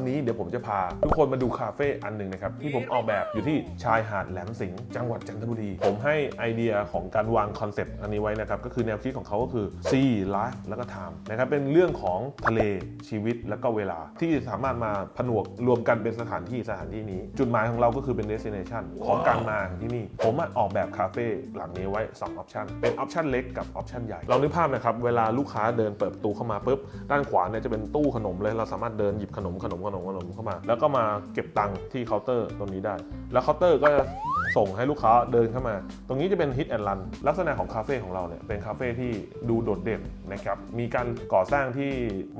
วันนี้เดี๋ยวผมจะพา ทุกคนมาดูคาเฟ่อันหนึ่งนะครับ ที่ผมออกแบบอยู่ที่ชายหาดแหลมสิงห์จังหวัดจันทบุรี ผมให้ไอเดียของการวางคอนเซปต์อันนี้ไว้นะครับ ก็คือแนวคิดของเขาก็คือ sea life แล้วก็ time นะครับเป็นเรื่องของทะเลชีวิตแล้วก็เวลา ที่สามารถมาผนวกรวมกันเป็นสถานที่สถานที่นี้ จุดหมายของเราก็คือเป็น destination ของการมาที่นี่ ผมออกแบบคาเฟ่หลังนี้ไว้2ออปชันเป็นออปชันเล็กกับออปชันใหญ่ลองนึกภาพนะครับเวลาลูกค้าเดินเปิดประตูเข้ามาปุ๊บด้านขวาเนี่ยจะเป็นตู้ขนมเลยเราสามารถเดินหยิบขนมขนมขนมขนมเข้ามา แล้วก็มาเก็บตังค์ที่เคาน์เตอร์ตรงนี้ได้ แล้วเคาน์เตอร์ก็จะส่งให้ลูกค้าเดินเข้ามา ตรงนี้จะเป็นฮิตแอนด์รันลักษณะของคาเฟ่ของเราเนี่ยเป็นคาเฟ่ที่ดูโดดเด่นนะครับ มีการก่อสร้างที่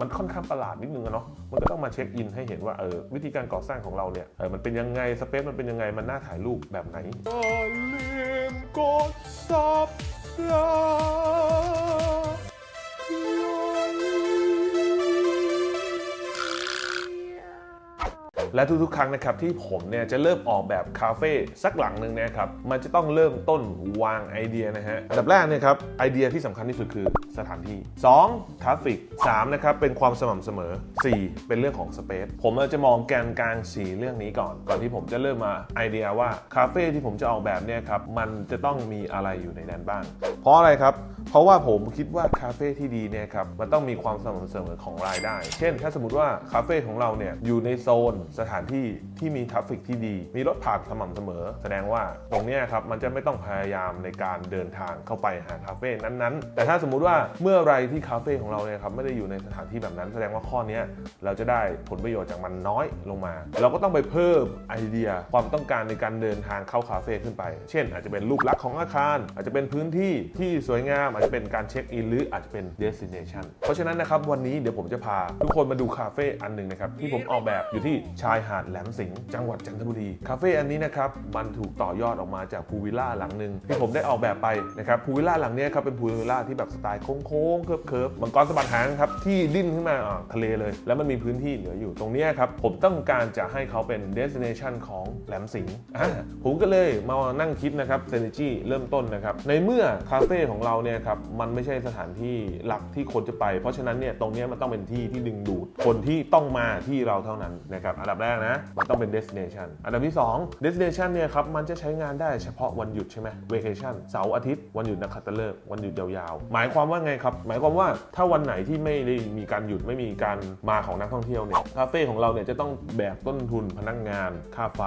มันค่อนข้างประหลาดนิดนึงอะเนาะ มันก็ต้องมาเช็คอินให้เห็นว่าเออวิธีการก่อสร้างของเราเนี่ยเออมันเป็นยังไงสเปซมันเป็นยังไงมันน่าถ่ายรูปแบบไหนอย่าลืมกด และทุกๆ ครั้งนะครับที่ผมเนี่ยจะเริ่มออกแบบคาเฟ่สักหลังหนึ่งเนะครับมันจะต้องเริ่มต้นวางไอเดียนะฮะอันดับแรกเนี่ยครับไอเดียที่สำคัญที่สุดคือสถานที่ 2 ทราฟฟิก 3 นะครับเป็นความสม่ำเสมอ 4 เป็นเรื่องของสเปซผมจะมองแกนกลาง 4 เรื่องนี้ก่อน ก่อนที่ผมจะเริ่มมาไอเดียว่าคาเฟ่ที่ผมจะออกแบบเนี่ยครับมันจะต้องมีอะไรอยู่ในนั้นบ้าง เพราะอะไรครับเพราะว่าผมคิดว่าคาเฟ่ที่ดีเนี่ยครับมันต้องมีความสม่ำเสมอของรายได้ เช่น ถ้าสมมติว่าคาเฟ่ของเราเนี่ยอยู่ในโซนสถานที่ที่มีทราฟฟิกที่ดี มีรถผ่านสม่ำเสมอ แสดงว่าตรงนี้ครับมันจะไม่ต้องพยายามในการเดินทางเข้าไปหาคาเฟ่นั้นๆ แต่ถ้าสมมุติว่าเมื่อไรที่คาเฟ่ของเราเนี่ยครับไม่ได้อยู่ในสถานที่แบบนั้น แสดงว่าข้อนี้เราจะได้ผลประโยชน์จากมันน้อยลงมา เราก็ต้องไปเพิ่มไอเดียความต้องการในการเดินทางเข้าคาเฟ่ขึ้นไป เช่น อาจจะเป็นรูปลักษณ์ของอาคาร อาจจะเป็นพื้นที่ที่สวยงามอาจจะเป็นการเช็คอินหรืออาจจะเป็น destination เพราะฉะนั้นนะครับวันนี้เดี๋ยวผมจะพาทุกคนมาดูคาเฟ่อันหนึ่งนะครับที่ผมออกแบบอยู่ที่ชายหาดแหลมสิงห์จังหวัดจันทบุรีคาเฟ่อันนี้นะครับมันถูกต่อยอดออกมาจากพูลวิลล่าหลังหนึ่งที่ผมได้ออกแบบไปนะครับพูลวิลล่าหลังนี้ครับเป็นพูลวิลล่าที่แบบสไตล์โค้งๆเคิร์ฟๆมังกรสะบัดหางครับที่ดิ้นขึ้นมาอ่าทะเลเลย แล้วมันมีพื้นที่เหลืออยู่ตรงนี้ครับผมต้องการจะให้เขาเป็น destination ของแหลมสิงห์ผมก็เลยมานั่งคิดนะครับ synergy เริ่มต้นนะครับในเมื่อคาเฟ่ของเราเนี่ยครับมันไม่ใช่สถานที่หลักที่คนจะไป เพราะฉะนั้นเนี่ยตรงนี้มันต้องเป็นที่ที่ดึงดูด คนที่ต้องมาที่เราเท่านั้นนะครับอันดับแรกนะมันต้องเป็น destination อันดับที่ 2 destination เนี่ยครับมันจะใช้งานได้เฉพาะวันหยุดใช่ไหม vacation เสาร์อาทิตย์วันหยุดนักขัตฤกษ์วันหยุดยาวๆ หมายความว่าไงครับ หมายความว่าถ้าวันไหนที่ไม่ได้มีการหยุดไม่มีการมาของนักท่องเที่ยวเนี่ยคาเฟ่ของเราเนี่ยจะต้องแบกต้นทุนพนักงาน ค่าไฟ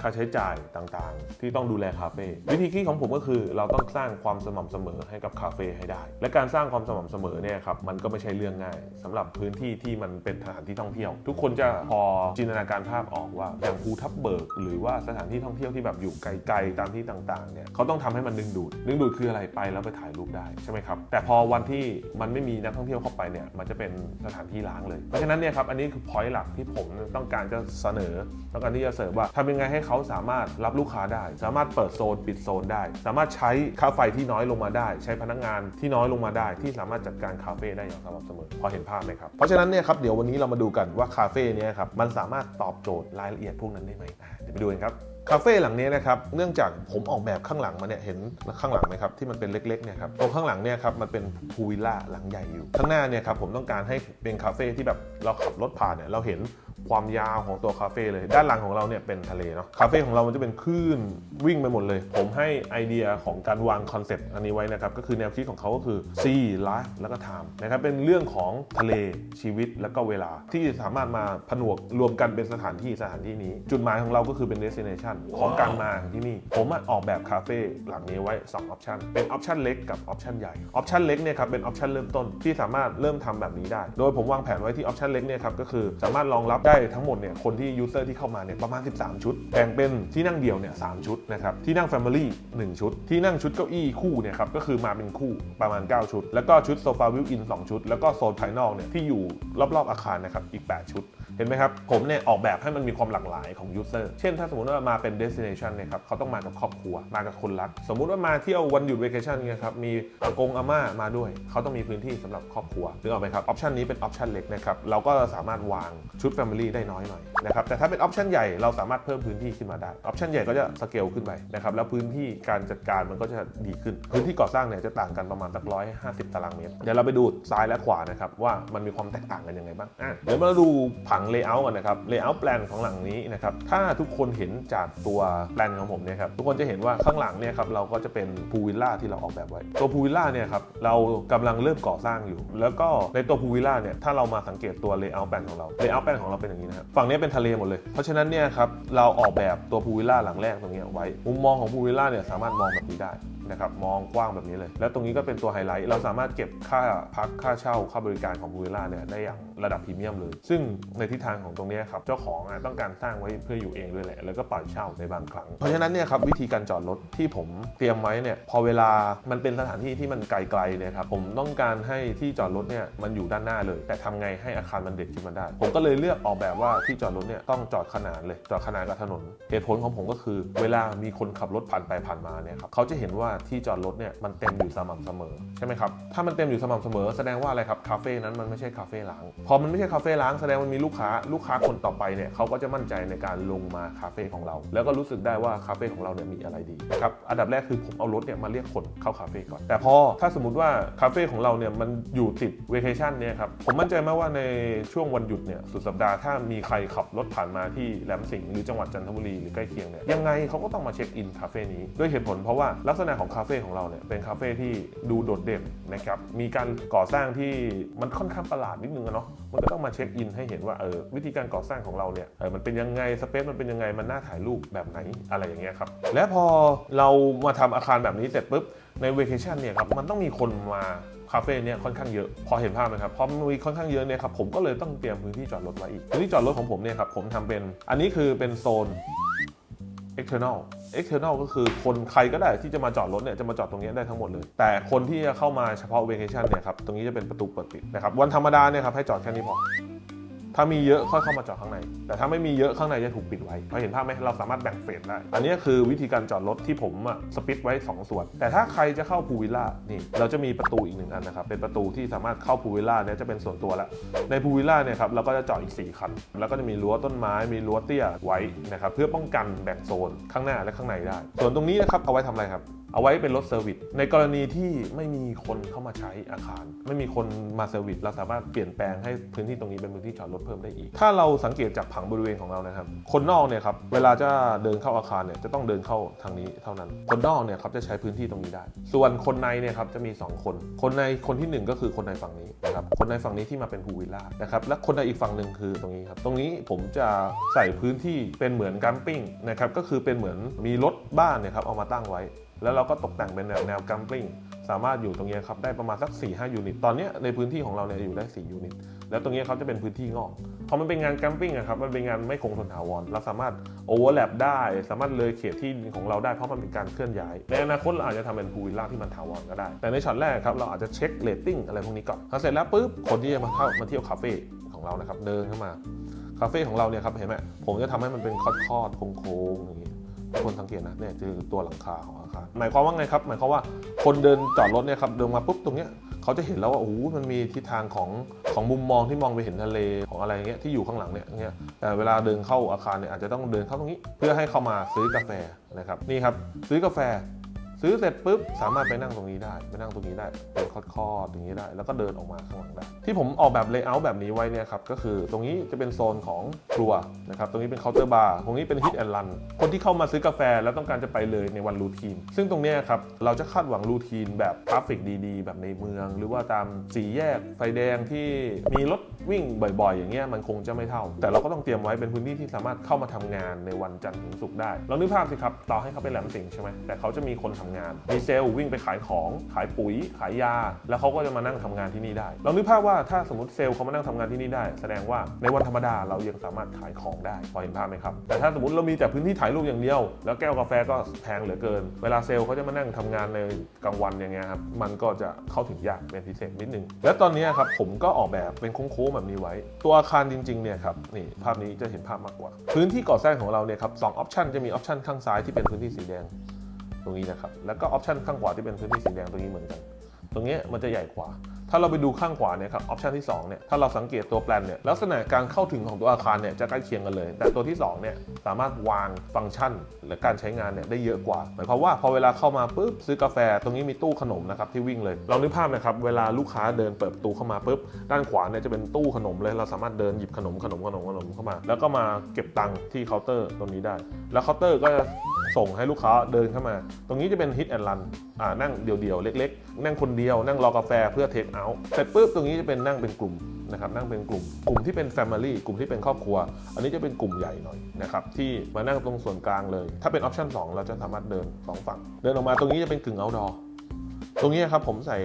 ค่าใช้จ่ายต่างๆ ที่ต้องดูแลคาเฟ่วิธีคิดของผมก็คือเราต้องสร้างความสม่ำเสมอให้กับคาเฟให้ได้ และการสร้างความสม่ำเสมอเนี่ยครับมันก็ไม่ใช่เรื่องง่ายสำหรับพื้นที่ที่มันเป็นสถานที่ท่องเที่ยว ทุกคนจะพอจินตนาการภาพออกว่าอย่างภูทับเบิก หรือว่าสถานที่ท่องเที่ยวที่แบบอยู่ไกลๆตามที่ต่างๆเนี่ยเขาต้องทำให้มันดึงดูดดึงดูดคืออะไรไปแล้วไปถ่ายรูปได้ใช่ไหมครับแต่พอวันที่มันไม่มีนักท่องเที่ยวเข้าไปเนี่ยมันจะเป็นสถานที่ล้างเลยเพราะฉะนั้นเนี่ยครับอันนี้คือพอยต์หลักที่ผมต้องการจะเสนอต้องการที่จะเสริมว่าทำยังไงให้เขาสามารถรับลูกค้าได้ สามารถเปิดโซนปิดโซนได้ สามารถใช้ค่าไฟที่น้อยลงมาได้ ใช้พนักงานที่น้อยลงมาได้ ที่สามารถจัดการคาเฟ่ได้อย่างสม่ำเสมอพอเห็นภาพไหมครับ เพราะฉะนั้นเนี่ยครับเดี๋ยววันนี้เรามาดูกันว่าคาเฟ่เนี้ครับมันสามารถตอบโจทย์รายละเอียดพวกนั้นได้ไหมเดี๋ยวไปดูกันครับคาเฟ่หลังนี้นะครับ เนื่องจากผมออกแบบข้างหลังมาเนี่ย เห็นข้างหลังไหมครับ ที่มันเป็นเล็กๆเนี่ยครับ ตรงข้างหลังเนี่ยครับ มันเป็นพูวิลล่าหลังใหญ่อยู่ ข้างหน้าเนี่ยครับ ผมต้องการให้เป็นคาเฟ่ที่แบบเราขับรถผ่านเนี่ย เราเห็น ความยาวของตัวคาเฟ่เลย ด้านหลังของเราเนี่ยเป็นทะเลเนาะคาเฟ่ของเรามันจะเป็นคลื่นวิ่งไปหมดเลย ผมให้ไอเดียของการวางคอนเซปต์อันนี้ไว้นะครับ ก็คือแนวคิดของเขาก็คือ sea life แล้วก็ time นะครับเป็นเรื่องของทะเลชีวิตแล้วก็เวลา ที่สามารถมาผนวกรวมกันเป็นสถานที่สถานที่นี้ จุดหมายของเราก็คือเป็น destination ของการมาที่นี่ ผมออกแบบคาเฟ่หลังนี้ไว้2ออปชันเป็นออปชันเล็กกับออปชันใหญ่ออปชันเล็กเนี่ยครับเป็นออปชันเริ่มต้นที่สามารถเริ่มทำแบบนี้ได้ โดยผมวางแผนไว้ที่ออปชันเล็กเนี่ยครับก็คือสามารถรองรับได้ทั้งหมดเนี่ยคนที่ยูเซอร์ที่เข้ามาเนี่ยประมาณ 13 ชุดแบ่งเป็นที่นั่งเดี่ยวเนี่ยสชุดนะครับที่นั่ง Family 1 ชุด ที่นั่งชุดเก้าอี้คู่เนี่ยครับก็คือมาเป็นคู่ประมาณ 9 ชุด แล้วก็ชุดโซฟาวิวอิน2ชุด แล้วก็โซนภายนอกเนี่ยที่อยู่รอบๆอาคารนะครับอีก 8 ชุดเห็นไหมครับผมเนี่ยออกแบบให้มันมีความหลากหลายของยูเซอร์เช่นถ้าสมมติว่ามาเป็น destination เนี่ยครับเขาต้องมากับครอบครัวมากับคนรัก สมมุติว่ามาเที่ยววันหยุด vacation เนี่ยครับมีอากงอาม่ามาด้วย เขาต้องมีพื้นที่สำหรับครอบครัวนึกออกไหมครับออปชันนี้เป็นออปชันเล็กนะครับเราก็สามารถวางชุด family Delivery ได้น้อยหน่อยนะครับแต่ถ้าเป็นออปชันใหญ่เราสามารถเพิ่มพื้นที่ขึ้นมาได้ออปชันใหญ่ก็จะสเกลขึ้นไปนะครับแล้วพื้นที่การจัดการมันก็จะดีขึ้น พื้นที่ก่อสร้างเนี่ยจะต่างกันประมาณสักร้อยห้าสิบตารางเมตรเดี๋ยวเราไปดูซ้ายและขวานะครับว่ามันมีความแตกต่างกันยังไงบ้างอะเดี๋ยวมาดูผังเลเยอร์กันนะครับเลเยอร์แปลนของหลังนี้นะครับถ้าทุกคนเห็นจากตัวแปลนของผมเนี่ยครับทุกคนจะเห็นว่าข้างหลังเนี่ยครับเราก็จะเป็นพูวิลล่าที่เราออกแบบไว้ตัวพูวิลล่าเนี่ยครับเรากำลังเริ่มก่อสร้างอยู่ แล้วก็ในตัวพูวิลล่าเนี่ยถ้าเรามาสังเกตตัวเลเยอร์แปลนของเราเลเยอร์แปลนของเราเป็นอย่างนี้นะครับฝั่งนี้เป็นทะเลหมดเลย เพราะฉะนั้นเนี่ยครับเราออกแบบตัวพูวิลล่าหลังแรกตรงนี้ไว้ มุมมองของพูวิลล่าเนี่ยสามารถมองแบบนี้ได้ นะครับมองกว้างแบบนี้เลย แล้วตรงนี้ก็เป็นตัวไฮไลท์เราสามารถเก็บค่าพักค่าเช่าค่าบริการของบูเวล่าเนี่ยได้อย่างระดับพรีเมียมเลย ซึ่งในทิศทางของตรงนี้ครับเจ้าของต้องการสร้างไว้เพื่ออยู่เองด้วยแหละ แล้วก็ปล่อยเช่าในบางครั้ง เพราะฉะนั้นเนี่ยครับวิธีการจอดรถที่ผมเตรียมไว้เนี่ยพอเวลามันเป็นสถานที่ที่มันไกลๆเนี่ยครับผมต้องการให้ที่จอดรถเนี่ยมันอยู่ด้านหน้าเลย แต่ทำไงให้อาคารมันเด็ดขึ้นมาได้ ผมก็เลยเลือกออกแบบว่าที่จอดรถเนี่ยต้องจอดขนานเลยจอดขนานกับถนนเหตุผลของผมก็คือ เวลามีคนขับรถผ่านไปผ่านมาเนี่ยครับเขาจะเห็นว่าที่จอดรถเนี่ยมันเต็มอยู่สม่ำเสมอใช่ไหมครับถ้ามันเต็มอยู่สม่ำเสมอ แสดงว่าอะไรครับคาเฟ่นั้นมันไม่ใช่คาเฟ่ล้างพอมันไม่ใช่คาเฟ่ล้างแสดงมันมีลูกค้าลูกค้าคนต่อไปเนี่ยเขาก็จะมั่นใจในการลงมาคาเฟ่ของเรา แล้วก็รู้สึกได้ว่าคาเฟ่ของเราเนี่ยมีอะไรดีนะครับอันดับแรกคือผมเอารถเนี่ยมาเรียกคนเข้าคาเฟ่ก่อนแต่พอถ้าสมมติว่าคาเฟ่ของเราเนี่ยมันอยู่ติดเว c a ชั่นเนี่ยครับผมมั่นใจมากว่าในช่วงวันหยุดเนี่ยสุดสัปดาห์ถ้ามีใครขับรถผ่านมาที่แหลมสิงห์หรือจังหวัดจันทบุรีหรือใกล้เคียงเนี่ยยังไงเขาก็ต้องมาเช็คอินคาเฟ่นี้ด้วยเหตุผลเพราะว่าลักษณะของคาเฟ่ของเราเนี่ยเป็นคาเฟ่ที่ดูโดดเด่นนะครับมีการก่อสร้างที่มันค่อนข้างประหลาดนิดนึงอะเนาะมันก็ต้องมาเช็คอินให้เห็นว่าเออวิธีการก่อสร้างของเราเนี่ยเออมันเป็นยังไงสเปซมันเป็นยังไงมันน่าถ่ายรูปแบบไหนอะไรอย่างเงี้ยครับและพอเรามาทำอาคารแบบนี้เสร็จปุ๊บในเว c a ชั่นเนี่ยครับมันต้องมีคนมาคาเฟ่เนี่ยค่อนข้างเยอะพอเห็นภาพไหมครับพอมีค่อนข้างเยอะเนี่ยครับผมก็เลยต้องเตรียมพื้นที่จอดรถไว้อีกพื้นที่จอดรถของผมเนี่ยครับผมทำเป็นอันนี้คือเป็นโซน external external ก็คือคนใครก็ได้ที่จะมาจอดรถเนี่ยจะมาจอดตรงนี้ได้ทั้งหมดเลย แต่คนที่จะเข้ามาเฉพาะ vacation เนี่ยครับตรงนี้จะเป็นประตูเปิดปิดนะครับวันธรรมดาเนี่ยครับให้จอดแค่นี้พอ ถ้ามีเยอะค่อยเข้ามาจอดข้างใน แต่ถ้าไม่มีเยอะข้างในจะถูกปิดไว้พอเห็นภาพไหมเราสามารถแบ่งเฟสได้ อันนี้คือวิธีการจอดรถที่ผมอะสปิดไว้ 2 ส่วน แต่ถ้าใครจะเข้าพูวิลล่านี่เราจะมีประตูอีกหนึ่งอันนะครับ เป็นประตูที่สามารถเข้าพูวิลล่าเนี่ยจะเป็นส่วนตัวละ ในพูวิลล่าเนี่ยครับเราก็จะจอดอีก 4 คัน แล้วก็จะมีรั้วต้นไม้มีรั้วเตี้ยไว้นะครับเพื่อป้องกันแบ่งโซนข้างหน้าและข้างในได้ ส่วนตรงนี้นะครับเอาไว้ทำอะไรครับ เอาไว้เป็นรถเซอร์วิสในกรณีที่ไม่มีคนเข้ามาใช้อาคาร ไม่มีคนมาเซอร์วิสเราสามารถเปลี่ยนแปลงให้พื้นที่ตรงนี้เป็นพื้นที่จอดรถเพิ่มได้อีก ถ้าเราสังเกตจากผังบริเวณของเรานะครับ คนนอกเนี่ยครับเวลาจะเดินเข้าอาคารเนี่ยจะต้องเดินเข้าทางนี้เท่านั้น คนนอกเนี่ยครับจะใช้พื้นที่ตรงนี้ได้ ส่วนคนในเนี่ยครับจะมี 2 คน คนในคนที่หนึ่งก็คือคนในฝั่งนี้นะครับคนในฝั่งนี้ที่มาเป็นพูวิลล่านะครับและคนในอีกฝั่งหนึ่งคือตรงนี้ครับตรงนี้ผมจะใส่พื้นที่เป็นเหมือนแกัมปิ้งนะครับก็คือเป็นเหมือนมีรถบ้านเนี่ยครับเอามาตั้งไว้ แล้วเราก็ตกแต่งเป็นแนวแนวกัมปิ้งสามารถอยู่ตรงนี้ครับได้ประมาณสัก 4 5 ยูนิต ตอนนี้ในพื้นที่ของเราเนี่ยอยู่ได้ 4 ยูนิต แล้วตรงนี้เขาจะเป็นพื้นที่งอกพอมันเป็นงานแกมปิ้งอะครับมันเป็นงานไม่คงทนถาวรเราสามารถโอเวอร์แลปได้ สามารถเลยเขตที่ของเราได้เพราะมันเป็นการเคลื่อนย้าย ในอนาคตเราอาจจะทำเป็นพูลวิลล่าที่มันถาวรก็ได้ แต่ในช็อตแรกครับเราอาจจะเช็คเรตติ้งอะไรพวกนี้ก่อนพอเสร็จแล้วปุ๊บคนที่จะมาเข้ามาเที่ยวคาเฟ่ของเรานะครับเดินเข้ามาคาเฟ่ของเราเนี่ยครับเห็นไหมผมจะทำให้มันเป็นคอดๆโค้งๆอย่างนี้ คนสังเกตนะเนี่ยคือตัวหลังคาของอาคารหมายความว่าไงครับ หมายความว่าคนเดินจอดรถเนี่ยครับเดินมาปุ๊บตรงเนี้ยเขาจะเห็นแล้วว่าโอ้โหมันมีทิศทางของของมุมมองที่มองไปเห็นทะเลของอะไรเงี้ยที่อยู่ข้างหลังเนี่ยเงี้ยแต่เวลาเดินเข้าอาคารเนี่ยอาจจะต้องเดินเข้าตรงนี้ เพื่อให้เข้ามาซื้อกาแฟนะครับนี่ครับซื้อกาแฟ ซื้อเสร็จปุ๊บสามารถไปนั่งตรงนี้ได้ไปนั่งตรงนี้ได้เป็นคอดๆอย่างนี้ได้ แล้วก็เดินออกมาข้างหลังได้ ที่ผมออกแบบเลเยอร์แบบนี้ไว้เนี่ยครับก็คือตรงนี้จะเป็นโซนของครัวนะครับตรงนี้เป็นเคาน์เตอร์บาร์ตรงนี้เป็นฮิตแอนด์รันคนที่เข้ามาซื้อกาแฟแล้วต้องการจะไปเลยในวันรูทีน ซึ่งตรงนี้ครับเราจะคาดหวังรูทีนแบบทราฟฟิกดีๆ แบบในเมือง หรือว่าตามสี่แยกไฟแดงที่มีรถวิ่งบ่อย ๆ อย่างเงี้ยมันคงจะไม่เท่า แต่เราก็ต้องเตรียมไว้เป็นพื้นที่ที่สามารถเข้ามาทำงานในวันจันทร์ถึงศุกร์ได้ลองนึกภาพสิครับต่อให้เขาเป็นแหลมสิงใช่ไหมแต่เขาจะมีคนทำงานมีเซลวิ่งไปขายของขายปุ๋ยขายยา แล้วเขาก็จะมานั่งทำงานที่นี่ได้ลองนึกภาพว่าถ้าสมมติเซลล์เขามานั่งทำงานที่นี่ได้ แสดงว่าในวันธรรมดาเรายังสามารถขายของได้พอเห็นภาพไหมครับแต่ถ้าสมมติเรามีแต่พื้นที่ถ่ายรูปอย่างเดียว แล้วแก้วกาแฟก็แพงเหลือเกิน เวลาเซลล์เขาจะมานั่งทำงานในกลางวันอย่างเงี้ยครับมันก็จะเข้าถึงยากเป็นพิเศษนิดนึงและตอนนี้ครับผมก็ออกแบบเป็นโค้งๆแบบนี้ไว้ ตัวอาคารจริงๆเนี่ยครับนี่ภาพนี้จะเห็นภาพมากกว่า พื้นที่ก่อสร้างของเราเนี่ยครับสองออปชันจะมีออปชันข้างซ้ายที่เป็นพื้นที่สีแดง ตรงนี้นะครับ แล้วก็ออปชันข้างขวาที่เป็นพื้นที่สีแดงตรงนี้เหมือนกัน ตรงนี้มันจะใหญ่กว่า ถ้าเราไปดูข้างขวาเนี่ยครับออปชันที่2เนี่ยถ้าเราสังเกตตัวแปลนเนี่ยลักษณะการเข้าถึงของตัวอาคารเนี่ยจะใกล้เคียงกันเลย แต่ตัวที่2เนี่ยสามารถวางฟังก์ชันและการใช้งานเนี่ยได้เยอะกว่าหมายความว่าพอเวลาเข้ามาปุ๊บซื้อกาแฟ ตรงนี้มีตู้ขนมนะครับที่วิ่งเลยลองนึกภาพนะครับเวลาลูกค้าเดินเปิดประตูเข้ามาปุ๊บด้านขวาเนี่ยจะเป็นตู้ขนมเลยเราสามารถเดินหยิบขนมขนมขนมขนมเข้ามา แล้วก็มาเก็บตังค์ที่เคาน์เตอร์ตรงนี้ได้ แล้วเคาน์เตอร์ก็จะ ส่งให้ลูกค้าเดินเข้ามา ตรงนี้จะเป็นฮิตแอนด์รันอ่านั่งเดี่ยวๆ เล็กๆ นั่งคนเดียว นั่งรอกาแฟเพื่อเทคเอาท์เสร็จปุ๊บตรงนี้จะเป็นนั่งเป็นกลุ่มนะครับนั่งเป็นกลุ่ม กลุ่มที่เป็น Family กลุ่มที่เป็นครอบครัว อันนี้จะเป็นกลุ่มใหญ่หน่อยนะครับที่มานั่งตรงส่วนกลางเลย ถ้าเป็นออปชั่น2เราจะสามารถเดินสองฝั่ง เดินออกมาตรงนี้จะเป็นกึ่ง outdoor ตรงนี้ครับผมใส่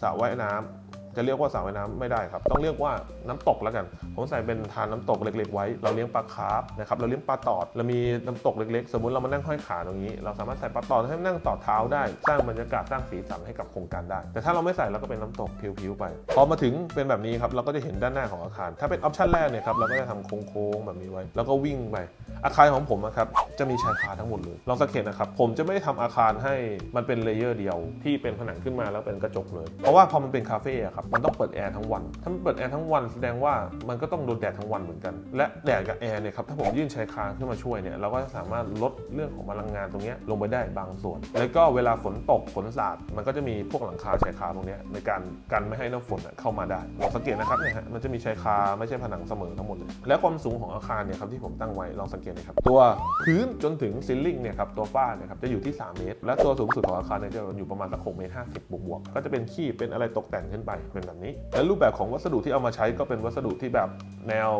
สระว่ายน้ำ จะเรียกว่าสระว่ายน้ำไม่ได้ครับ ต้องเรียกว่าน้ำตกแล้วกัน ผมใส่เป็นทานน้ำตกเล็ก ๆ ไว้ เราเลี้ยงปลาคาร์ฟนะครับ เราเลี้ยงปลาตอด เรามีน้ำตกเล็กๆ สมมุติเรามานั่งห้อยขาตรงนี้ เราสามารถใส่ปลาตอดให้นั่งต่อเท้าได้ สร้างบรรยากาศสร้างสีสันให้กับโครงการได้ แต่ถ้าเราไม่ใส่เราก็เป็นน้ำตกผิวๆไป พอมาถึงเป็นแบบนี้ครับ เราก็จะเห็นด้านหน้าของอาคาร ถ้าเป็นออปชั่นแรกเนี่ยครับ เราก็จะทำโค้งๆแบบนี้ไว้ แล้วก็วิ่งไป อาคารของผมอะครับ จะมีชายคาทั้งหมดเลย ลองสังเกตนะครับ ผมจะไม่ได้ทำอาคารให้มันเป็นเลเยอร์เดียวที่เป็นผนังขึ้นมาแล้วเป็นกระจกเลย เพราะว่าพอมันเป็นคาเฟ่อะครับมันต้องเปิดแอร์ทั้งวัน ถ้ามันเปิดแอร์ทั้งวันแสดงว่ามันก็ต้องโดนแดดทั้งวันเหมือนกัน และแดดกับแอร์เนี่ยครับ ถ้าผมยื่นชายคาขึ้นมาช่วยเนี่ยเราก็จะสามารถลดเรื่องของพลังงานตรงนี้ลงไปได้บางส่วน แล้วก็เวลาฝนตกฝนสาดมันก็จะมีพวกหลังคาชายคาตรงนี้ในการกันไม่ให้น้ำฝนเข้ามาได้ลองสังเกตนะครับเนี่ยฮะมันจะมีชายคาไม่ใช่ผนังเสมอทั้งหมดเลย และความสูงของอาคารเนี่ยครับที่ผมตั้งไว้ลองสังเกตนะครับตัวพื้นจนถึงซิลลิ่งเนี่ยครับตัวฝ้าเนี่ยครับจะอยู่ที่ 3 เมตร และตัวสูงสุดของอาคารเนี่ยจะอยู่ประมาณสัก6เมตร50บวกๆก็จะเป็นขี้เป็นอะไรตกแต่งขึ้นไปเป็นแบบนี้ และรูปแบบของวัสดุที่เอามาใช้ก็เป็นวัสดุที่แบบแนว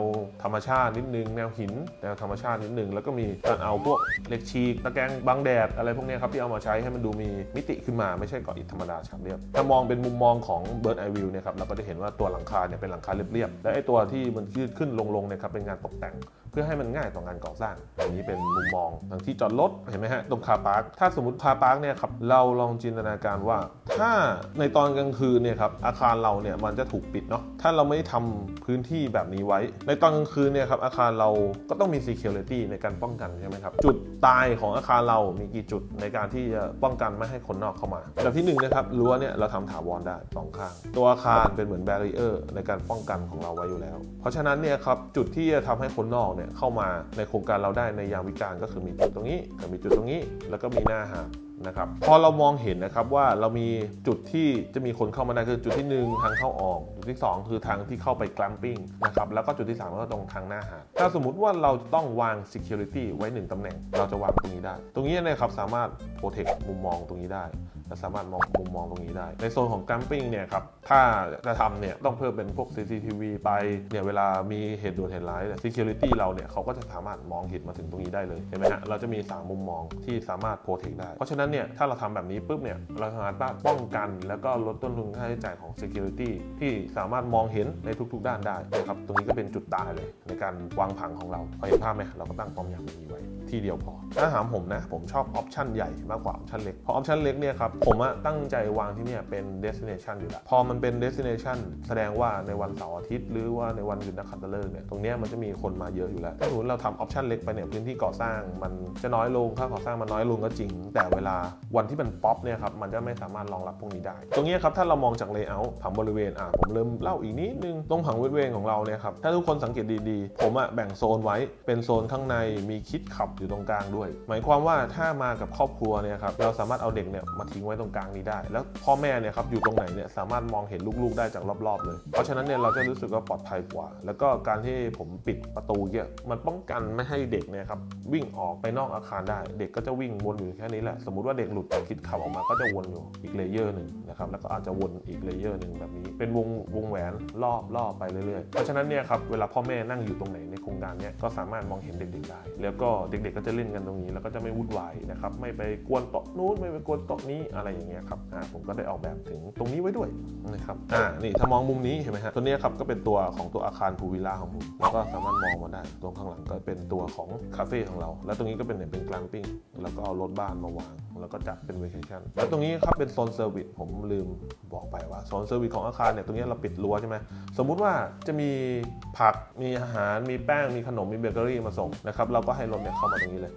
ธรรมชาตินิดนึง แนวหิน แนวธรรมชาตินิดนึง แล้วก็มีการเอาพวกเหล็กฉีกตะแกรงบังแดดอะไรพวกนี้ครับที่เอามาใช้ให้มันดูมีมิติขึ้นมาไม่ใช่เกาะอิฐธรรมดาฉาบเรียบถ้ามองเป็นมุมมองของ Bird Eye View เนี่ยครับเราก็จะเห็นว่าตัวหลังคาเนี่ยเป็นหลังคาเรียบๆและไอตัวที่มันยืดขึ้นลงๆเนี่ยครับเป็นงานตกแต่ง พื่อให้มันง่ายต่อการก่อสร้าง อันนี้เป็นมุมมองทางที่จอดรถเห็นไหมฮะตรงคาร์พาร์คถ้าสมมติคาร์พาร์คเนี่ยครับเราลองจินตนาการว่า ถ้าในตอนกลางคืนเนี่ยครับอาคารเราเนี่ยมันจะถูกปิดเนาะถ้าเราไม่ทำพื้นที่แบบนี้ไว้ ในตอนกลางคืนเนี่ยครับอาคารเราก็ต้องมี security ในการป้องกันใช่ไหมครับจุดตายของอาคารเรามีกี่จุดในการที่จะป้องกันไม่ให้คนนอกเข้ามาแบบที่หนึ่งนะครับรั้วเนี่ยเราทำถาวรได้สองข้าง ตัวอาคารเป็นเหมือนแบรีเออร์ในการป้องกันของเราไว้อยู่แล้ว เพราะฉะนั้นเนี่ยครับจุดที่จะทำให้คนนอกเนี่ยเข้ามาในโครงการเราได้ในยามวิการก็คือมีจุดตรงนี้กับมีจุดตรงนี้ แล้วก็มีหน้าหาด นะครับพอเรามองเห็นนะครับว่าเรามีจุดที่จะมีคนเข้ามาได้คือจุดที่หนึ่งทางเข้าออก จุดที่สองคือทางที่เข้าไปกล m มปิ้งนะครับแล้วก็จุดที่สามก็ตรงทางหน้าหาดถ้าสมมุติว่าเราต้องวาง security ไว้หนึ่งตำแหน่ง เราจะวางตรงนี้ได้ ตรงนี้นะครับสามารถ protect มุมมองตรงนี้ได้และสามารถมองมุมมองตรงนี้ได้ ในโซนของ glamping เนี่ยครับถ้าจะทำเนี่ยต้องเพิ่มเป็นพวก CCTV ไปเนี่ยเวลามีเหตุด่วนเหตุร้ายเนี่ย security เราเนี่ยเขาก็จะสามารถมองเห็นมาถึงตรงนี้ได้เลยเห็นไหมฮะเราจะมี 3 มุมมองที่สามารถ protect ได้เพราะฉะนั้นเนี่ยถ้าเราทำแบบนี้ปุ๊บเนี่ยเราสามารถป้องกัน แล้วก็ลดต้นทุนค่าใช้จ่ายของ security ที่สามารถมองเห็นในทุก ๆ ด้านได้นะครับตรงนี้ก็เป็นจุดตายเลยในการวางผังของเราพอเห็นภาพไหมเราก็ตั้งป้อมยามอย่างนี้ไว้ที่เดียวพอถ้าถามผมนะ ผมชอบออปชันใหญ่มากกว่าออปชันเล็ก เพราะออปชันเล็กเนี่ยครับ ผมอะตั้งใจวางที่เนี่ยเป็น destination อยู่แล้ว พอมันเป็น destination แสดงว่าในวันเสาร์อาทิตย์ หรือว่าในวันหยุดนักขัตฤกษ์เนี่ย ตรงเนี้ยมันจะมีคนมาเยอะอยู่แล้ว ถ้าสมมติเราทำออปชันเล็กไปเนี่ย พื้นที่ก่อสร้างมันจะน้อยลง ค่าก่อสร้างมันน้อยลงก็จริง แต่เวลาวันที่มันป๊อปเนี่ยครับมันจะไม่สามารถรองรับพวกนี้ได้ ตรงนี้ครับถ้าเรามองจาก layout ผังบริเวณอะผมเริ่มเล่าอีกนิดนึงตรงผังบริเวณของเราเนี่ยครับถ้าทุกคนสังเกตดีๆ ผมอะแบ่งโซนไว้เป็นโซนข้างในมีคิดขับอยู่ตรงกลางด้วย หมายความว่าถ้ามากับครอบครัวเนี่ยครับเราสามารถเอาเด็กเนี่ยมาทิ้งไว้ตรงกลางนี้ได้ แล้วพ่อแม่เนี่ยครับอยู่ตรงไหนเนี่ยสามารถมองเห็นลูกๆได้จากรอบๆ เลย เพราะฉะนั้นเนี่ยเราจะรู้สึกว่าปลอดภัยกว่า แล้วก็การที่ผมปิดประตูเนี่ยมันป้องกันไม่ให้เด็กเนี่ยครับวิ่งออกไปนอกอาคารได้ เด็กก็จะวิ่งวนอยู่แค่นี้แหละสมมติว่าเด็กหลุดคิดขับออกมาก็จะวนอยู่อีกเลเยอร์หนึ่งนะครับแล้วก็อาจจะวนอีกเลเยอร์หนึ่งแบบนี้ เป็นวงวงแหวนรอบรอบไปเรื่อยๆ เพราะฉะนั้นเนี่ยครับเวลาพ่อแม่นั่งอยู่ตรงไหนในโครงการเนี่ยก็สามารถมองเห็นเด็กๆได้ แล้วก็เด็กๆก็จะเล่นกันตรงนี้ แล้วก็จะไม่วุ่นวายนะครับไม่ไปกวนโต๊ะนู้นไม่ไปกวนโต๊ะนี้อะไรอย่างเงี้ยครับอ่าผมก็ได้ออกแบบถึงตรงนี้ไว้ด้วยนะครับอ่านี่ถ้ามองมุมนี้เห็นไหมฮะตัวเนี้ยครับก็เป็นตัวของตัวอาคารพูวิลล่าของผมแล้วก็สามารถมองมาได้ ตรงข้างหลังก็เป็นตัวของคาเฟ่ของเรา แล้วตรงนี้ก็เป็นเนี่ยเป็นกลางปิ้งแล้วก็เอารถบ้านมาวางแล้วก็จัดเป็นเวกชั่นแล้วตรงนี้ครับเป็นโซนเซอร์วิสผมลืมบอกไปว่าโซนเซอร์วิสของอาคารเนี่ยตรงนี้เราปิดรั้วใช่ไหมสมมุติว่าจะมีผักมีอาหารมีแป้งมีขนมมีเบเกอรี่มาส่งนะครับเราก็ให้รถเนี่ยเข้ามาตรงนี้เลย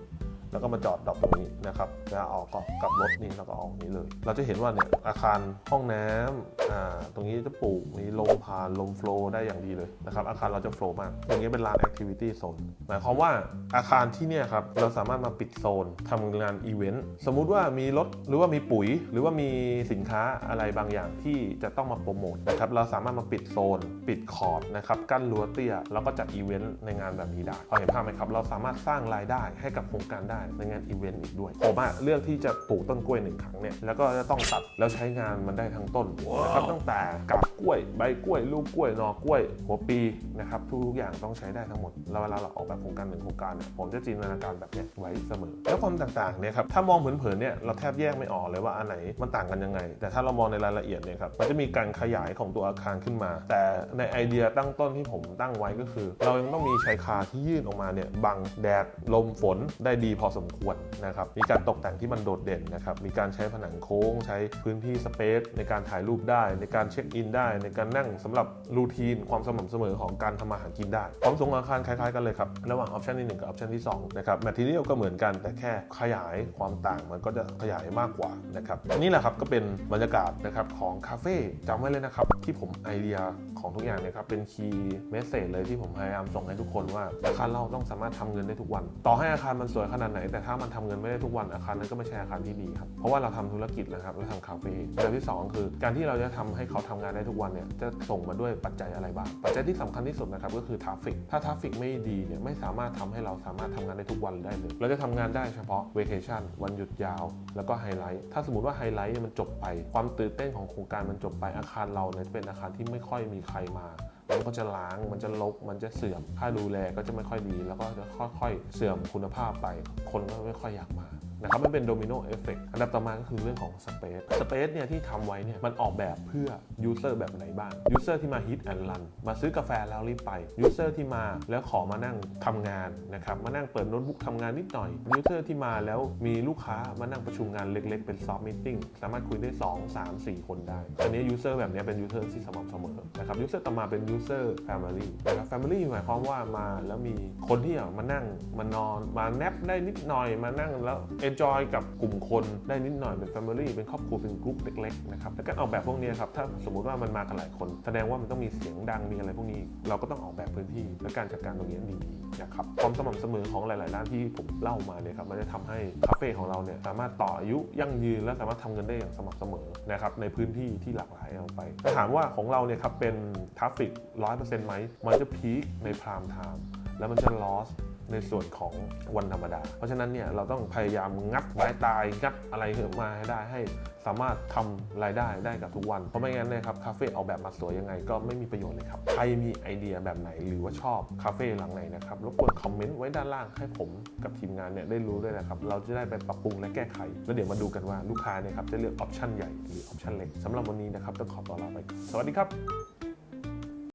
แล้วก็มาจอดดรอปตรงนี้นะครับแล้วออกก็กลับรถนี่แล้วก็ออกนี้เลย เราจะเห็นว่าเนี่ยอาคารห้องน้ำอ่าตรงนี้จะปลูกมีลมผ่านลมโฟล์ได้อย่างดีเลยนะครับอาคารเราจะโฟล์มากอย่างนี้เป็นลานแอคทิวิตี้โซนหมายความว่าอาคารที่เนี่ยครับเราสามารถมาปิดโซนทำงานอีเวนต์สมมุติว่ามีรถหรือว่ามีปุ๋ย หรือว่ามีสินค้าอะไรบางอย่างที่จะต้องมาโปรโมทนะครับเราสามารถมาปิดโซน ปิดขอบนะครับกั้นรั้วเตี้ยแล้วก็จัดอีเวนต์ในงานแบบนี้ได้พอเห็นภาพไหมครับเราสามารถสร้างรายได้ให้กับโครงการได้ในงานอีเวนต์อีกด้วยผมอะเลือกที่จะปลูกต้นกล้วยหนึ่งครั้งเนี่ยแล้วก็จะต้องตัดแล้วใช้งานมันได้ทั้งต้นนะครับตั้งแต่กับกล้วย ใบกล้วย ลูกกล้วยหนอกล้วย หัวปีนะครับทุกๆอย่างต้องใช้ได้ทั้งหมดแล้วเวลาเราออกแบบโครงการหนึ่งโครงการเนี่ยผมจะจินตนาการแบบเนี้ยไว้เสมอ แล้วความต่างๆเนี่ยครับถ้ามองเผินๆเนี่ยเราแทบแยกไม่ออกเลยว่าอันไหนมันต่างกันยังไง แต่ถ้าเรามองในรายละเอียดเนี่ยครับมันจะมีการขยายของตัวอาคารขึ้นมา แต่ในไอเดียตั้งต้นที่ผมตั้งไว้ก็คือ เรายังต้องมีชายคาที่ยื่นออกมาเนี่ยบังแดดลมฝนได้ดีพออสมควรนะครับ มีการตกแต่งที่มันโดดเด่นนะครับ มีการใช้ผนังโค้ง ใช้พื้นที่สเปซในการถ่ายรูปได้ ในการเช็คอินได้ ในการนั่งสำหรับรูทีน ความสม่ำเสมอของการทำมาหากินได้ ความสูงอาคารคล้ายๆกันเลยครับ ระหว่างออปชันที่หนึ่งกับออปชันที่สองนะครับแมทเทียลก็เหมือนกันแต่แค่ขยายความต่างมันก็จะขยายมากกว่านะครับนี่แหละครับก็เป็นบรรยากาศนะครับของคาเฟ่จำไว้เลยนะครับที่ผมไอเดียของทุกอย่างเนี่ยครับเป็นคีย์เมสเซจเลยที่ผมพยายามส่งให้ทุกคนว่าอาคารเราต้องสามารถทำเงินได้ทุกวัน ต่อให้อาคารมันสวยขนาดไหนแต่ถ้ามันทำเงินไม่ได้ทุกวันอาคารนั้นก็ไม่ใช่อาคารที่ดีครับเพราะว่าเราทำธุรกิจนะครับเราทำคาเฟ่แบบที่สองคือ การที่เราจะทำให้เขาทำงานได้ทุกวันเนี่ยจะส่งมาด้วยปัจจัยอะไรบ้างปัจจัยที่สำคัญที่สุดนะครับก็คือทราฟฟิกถ้าทราฟฟิกไม่ดีเนี่ยไม่สามารถทำให้เราสามารถทำงานได้ทุกวันได้เลยเราจะทำงานได้เฉพาะเวเคชั่นวันหยุดยาว แล้วก็ไฮไลท์ถ้าสมมติว่าไฮไลท์มันจบไป ความตื่นเต้นของโครงการมันจบไปอาคารเราเนี่ยเป็นอาคารที่ไม่ค่อยมีใครมา มันก็จะล้างมันจะลกมันจะเสื่อมค่าดูแลก็จะไม่ค่อยดี แล้วก็จะค่อยๆ เสื่อมคุณภาพไป คนก็ไม่ค่อยอยากมา นะครับมันเป็นโดมิโนเอฟเฟกอันดับต่อมาก็คือเรื่องของสเปซสเปซเนี่ยที่ทำไว้เนี่ยมันออกแบบเพื่อยูเซอร์แบบไหนบ้างยูเซอร์ที่มาฮิตแอนด์รันมาซื้อกาแฟแล้วรีบไปยูเซอร์ที่มาแล้วขอมานั่งทำงานนะครับมานั่งเปิดโน้ตบุ๊กทำงานนิดหน่อยยูเซอร์ที่มาแล้วมีลูกค้ามานั่งประชุมงานเล็กๆ เป็นซอฟต์มิ팅สามารถคุยได้ 2 3 4 คนได้ อันนี้ยูเซอร์แบบนี้เป็นยูเซอร์ที่สม่ำเสมอนะครับยูเซอร์ต่อมาเป็นยูเซอร์แฟมิลี่นะครับแฟมิลี่หมายความว่ามาแล้วมีคนที่มานั่งมานอนมาแนบได้นิดหน่อยมานั่งแล้วเอนจอยกับกลุ่มคนได้นิดหน่อยเป็นแฟมิลี่เป็นครอบครัวเป็นกลุ่มเล็กๆนะครับแล้วการออกแบบพวกเนี้ยครับถ้าสมมุติว่ามันมากันหลายคน แสดงว่ามันต้องมีเสียงดังมีอะไรพวกนี้ เราก็ต้องออกแบบพื้นที่และการจัดการตรงนี้ดีๆนะครับความสม่ำเสมอของหลายๆด้านที่ผมเล่ามาเนี่ยครับมันจะทำให้คาเฟ่ของเราเนี่ยสามารถต่ออายุยั่งยืนและสามารถทำเงินได้อย่างสม่ำเสมอนะครับในพื้นที่ที่หลากหลายเอาไปแต่ถามว่าของเราเนี่ยครับเป็นทราฟฟิกร้อยเปอร์เซ็นต์ไหมมันจะพีคในพรามไทม์แล้วมันจะลอส ในส่วนของวันธรรมดา เพราะฉะนั้นเนี่ยเราต้องพยายามงัดไม้ตายงัดอะไรขึ้นมาให้ได้ให้สามารถทำรายได้ได้กับทุกวัน เพราะไม่งั้นนยครับคาเฟ่ออกแบบมาสวยยังไงก็ไม่มีประโยชน์เลยครับ ใครมีไอเดียแบบไหนหรือว่าชอบคาเฟ่หลังไหนนะครับรบกวนคอมเมนต์ไว้ด้านล่างให้ผมกับทีมงานเนี่ยได้รู้ด้วยนะครับ เราจะได้ไปปรับปรุงและแก้ไข แล้วเดี๋ยวมาดูกันว่าลูกค้าเนี่ยครับจะเลือกออปชันใหญ่หรือออปชันเล็กสำหรับวันนี้นะครับต้องขอตัวลาไปก่อนสวัสดีครับ